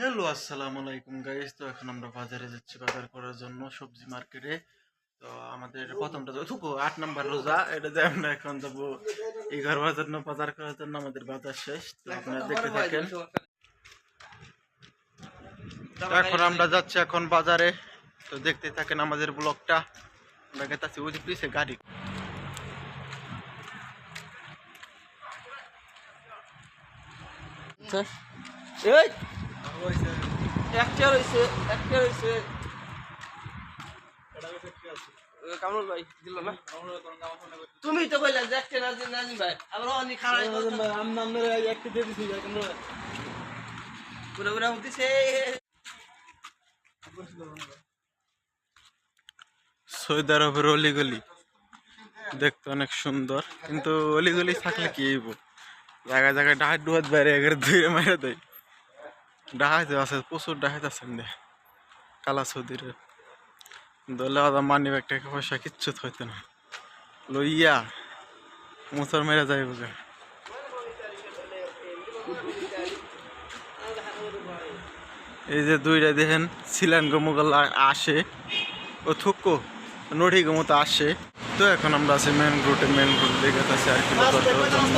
Hello, আসসালামু আলাইকুম guys তো এখন আমরা বাজারে যাচ্ছি, বাজার করার জন্য সবজি মার্কেটে তো আমাদের প্রথমটা তো থুকো আট নাম্বার রোজা, এটা যে আমরা এখন যাব এই ঘর বাজার জন্য বাজার করার জন্য আমাদের বাজার শেষ। তো আপনারা দেখতে থাকেন। এখন আমরা যাচ্ছি এখন বাজারে। তো দেখতে থাকেন আমাদের ব্লগটা। আমরা গেতাছি ওই যে গাড়ি। এই! একটা রয়েছে একটা রয়েছে কামরুল ভাই দিল না? তুমি তো কইলা যে একটা নাজিম নাজিম ভাই। আবার অনেক খারাপ পুরো পুরো হতেছে সৌদি আরবের অলিগলি দেখতে অনেক সুন্দর কিন্তু অলিগলি থাকলে কি জায়গায় জায়গায় ডাহাত ডুহাত বাইরে এগারে ধুয়ে মেরে দেয়। ডাহাত আছে, প্রচুর ডাহাত আছেন দে কালা সৌদির দলে আদা মানি ব্যাগ টাকা পয়সা কিচ্ছু হইতো না। লইয়া মোচর মেরে যাইব গা এই যে দুইটা দেখেন সিলান গমুগল আসে। ও থুকো, নড়ি মতো আসে। তো এখন আমরা আছি মেন রুটে মেন রুট দেখে আছি আর কি বাজার করার জন্য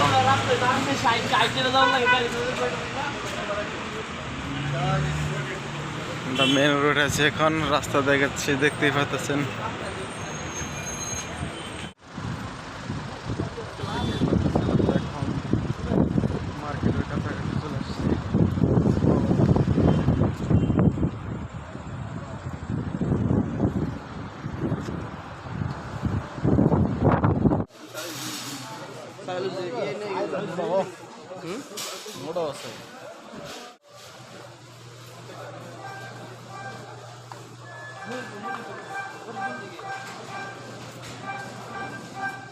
আমরা মেন রোড আছে এখন রাস্তা দেখাচ্ছি দেখতেই পাচ্ছেন কাছাকাছি Thank you.